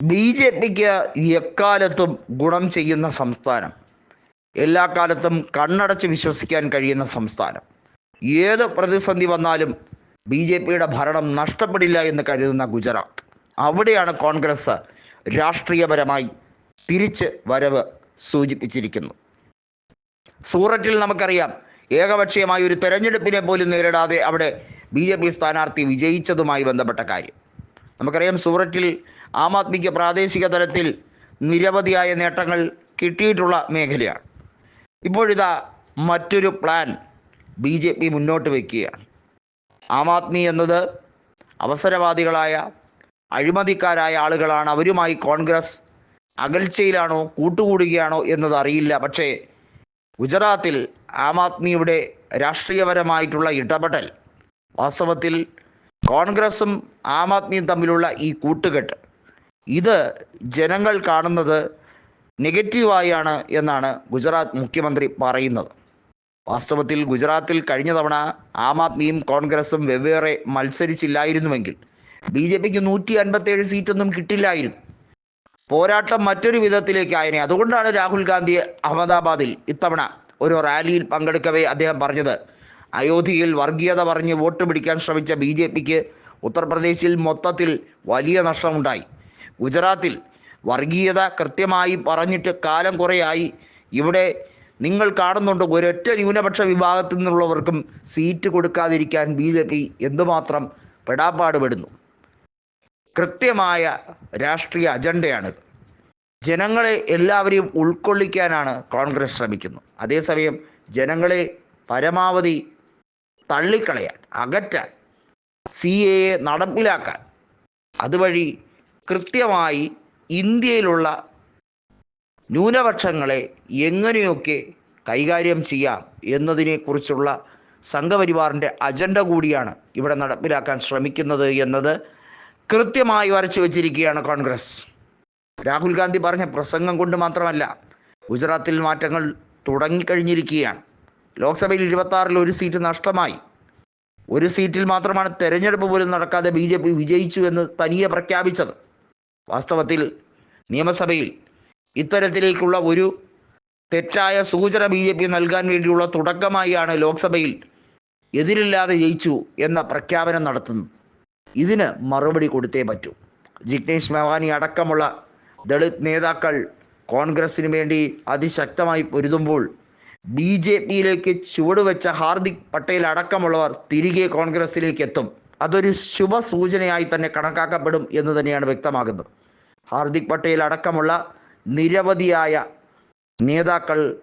B J പിക്ക് എക്കാലത്തും ഗുണം ചെയ്യുന്ന സംസ്ഥാനം. എല്ലാ കാലത്തും കണ്ണടച്ച് വിശ്വസിക്കാൻ കഴിയുന്ന സംസ്ഥാനം. ഏത് പ്രതിസന്ധി വന്നാലും ബി ജെ പിയുടെ ഭരണം നഷ്ടപ്പെടില്ല എന്ന് കരുതുന്ന ഗുജറാത്ത്. അവിടെയാണ് കോൺഗ്രസ് രാഷ്ട്രീയപരമായി തിരിച്ച് വരവ് സൂചിപ്പിച്ചിരിക്കുന്നു. സൂററ്റിൽ നമുക്കറിയാം ഏകപക്ഷീയമായ ഒരു തെരഞ്ഞെടുപ്പിനെ പോലും നേരിടാതെ അവിടെ ബി ജെ പി സ്ഥാനാർത്ഥി വിജയിച്ചതുമായി ബന്ധപ്പെട്ട കാര്യം. നമുക്കറിയാം സൂററ്റിൽ ആം ആദ്മിക്ക് പ്രാദേശിക തലത്തിൽ നിരവധിയായ നേട്ടങ്ങൾ കിട്ടിയിട്ടുള്ള മേഖലയാണ്. ഇപ്പോഴിതാ മറ്റൊരു പ്ലാൻ ബി ജെ പി മുന്നോട്ട് വയ്ക്കുകയാണ് ആം ആദ്മി എന്നത് അവസരവാദികളായ അഴിമതിക്കാരായ ആളുകളാണ്. അവരുമായി കോൺഗ്രസ് അകൽച്ചയിലാണോ കൂട്ടുകൂടുകയാണോ എന്നത് അറിയില്ല. പക്ഷേ ഗുജറാത്തിൽ ആം ആദ്മിയുടെ രാഷ്ട്രീയപരമായിട്ടുള്ള ഇടപെടൽ വാസ്തവത്തിൽ കോൺഗ്രസും ആം ആദ്മിയും തമ്മിലുള്ള ഈ കൂട്ടുകെട്ട് ഇത് ജനങ്ങൾ കാണുന്നത് നെഗറ്റീവായാണ് എന്നാണ് ഗുജറാത്ത് മുഖ്യമന്ത്രി പറയുന്നത്. വാസ്തവത്തിൽ ഗുജറാത്തിൽ കഴിഞ്ഞ തവണ ആം ആദ്മിയും കോൺഗ്രസും വെവ്വേറെ മത്സരിച്ചില്ലായിരുന്നുവെങ്കിൽ ബി ജെ പിക്ക് നൂറ്റി അൻപത്തേഴ് സീറ്റൊന്നും കിട്ടില്ലായിരുന്നു. പോരാട്ടം മറ്റൊരു വിധത്തിലേക്ക് ആയനെ. അതുകൊണ്ടാണ് രാഹുൽ ഗാന്ധി അഹമ്മദാബാദിൽ ഇത്തവണ ഒരു റാലിയിൽ പങ്കെടുക്കവേ അദ്ദേഹം പറഞ്ഞത്. അയോധ്യയിൽ വർഗീയത പറഞ്ഞ് വോട്ട് പിടിക്കാൻ ശ്രമിച്ച ബി ജെ പിക്ക് ഉത്തർപ്രദേശിൽ മൊത്തത്തിൽ വലിയ നഷ്ടമുണ്ടായി. ഗുജറാത്തിൽ വർഗീയത കൃത്യമായി പറഞ്ഞിട്ട് കാലം കുറേയായി. ഇവിടെ നിങ്ങൾ കാണുന്നുണ്ട് ഒരൊറ്റ ന്യൂനപക്ഷ വിഭാഗത്തിൽ നിന്നുള്ളവർക്കും സീറ്റ് കൊടുക്കാതിരിക്കാൻ ബി ജെ പി എന്തുമാത്രം പെടാപ്പാടുപെടുന്നു. കൃത്യമായ രാഷ്ട്രീയ അജണ്ടയാണിത്. ജനങ്ങളെ എല്ലാവരെയും ഉൾക്കൊള്ളിക്കാനാണ് കോൺഗ്രസ് ശ്രമിക്കുന്നത്. അതേസമയം ജനങ്ങളെ പരമാവധി തള്ളിക്കളയാൻ അകറ്റാൻ സി എ നടപ്പിലാക്കാൻ അതുവഴി കൃത്യമായി ഇന്ത്യയിലുള്ള ന്യൂനപക്ഷങ്ങളെ എങ്ങനെയൊക്കെ കൈകാര്യം ചെയ്യാം എന്നതിനെക്കുറിച്ചുള്ള സംഘപരിവാറിന്റെ അജണ്ട കൂടിയാണ് ഇവിടെ നടപ്പിലാക്കാൻ ശ്രമിക്കുന്നത് എന്നത് കൃത്യമായി വരച്ചു വച്ചിരിക്കുകയാണ് കോൺഗ്രസ്. രാഹുൽ ഗാന്ധി പറഞ്ഞ പ്രസംഗം കൊണ്ട് മാത്രമല്ല ഗുജറാത്തിൽ മാറ്റങ്ങൾ തുടങ്ങിക്കഴിഞ്ഞിരിക്കുകയാണ്. ലോക്സഭയിൽ ഇരുപത്തി ഒരു സീറ്റ് നഷ്ടമായി. ഒരു സീറ്റിൽ മാത്രമാണ് തെരഞ്ഞെടുപ്പ് പോലും നടക്കാതെ ബി ജെ പി വിജയിച്ചു എന്ന് തനിയെ പ്രഖ്യാപിച്ചത്. വാസ്തവത്തിൽ നിയമസഭയിൽ ഇത്തരത്തിലേക്കുള്ള ഒരു തെറ്റായ സൂചന ബി ജെ പി നൽകാൻ വേണ്ടിയുള്ള തുടക്കമായാണ് ലോക്സഭയിൽ എതിരില്ലാതെ ജയിച്ചു എന്ന പ്രഖ്യാപനം നടത്തുന്നു ഇതിന് മറുപടി കൊടുത്തേ പറ്റൂ. ജിഗ്നേഷ് മെവാനി അടക്കമുള്ള ദളിത് നേതാക്കൾ കോൺഗ്രസിന് വേണ്ടി അതിശക്തമായി പൊരുതുമ്പോൾ ബി ജെ പിയിലേക്ക് ചുവടുവെച്ച ഹാർദിക് പട്ടേൽ അടക്കമുള്ളവർ തിരികെ കോൺഗ്രസിലേക്ക് എത്തും. അതൊരു ശുഭ സൂചനയായി തന്നെ കണക്കാക്കപ്പെടും എന്ന് തന്നെയാണ് വ്യക്തമാകുന്നത്. ഹാർദിക് പട്ടേൽ അടക്കമുള്ള നിരവധിയായ നേതാക്കൾ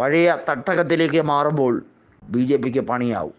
പഴയ തട്ടകത്തിലേക്ക് മാറുമ്പോൾ ബി ജെ പിക്ക് പണിയാവും.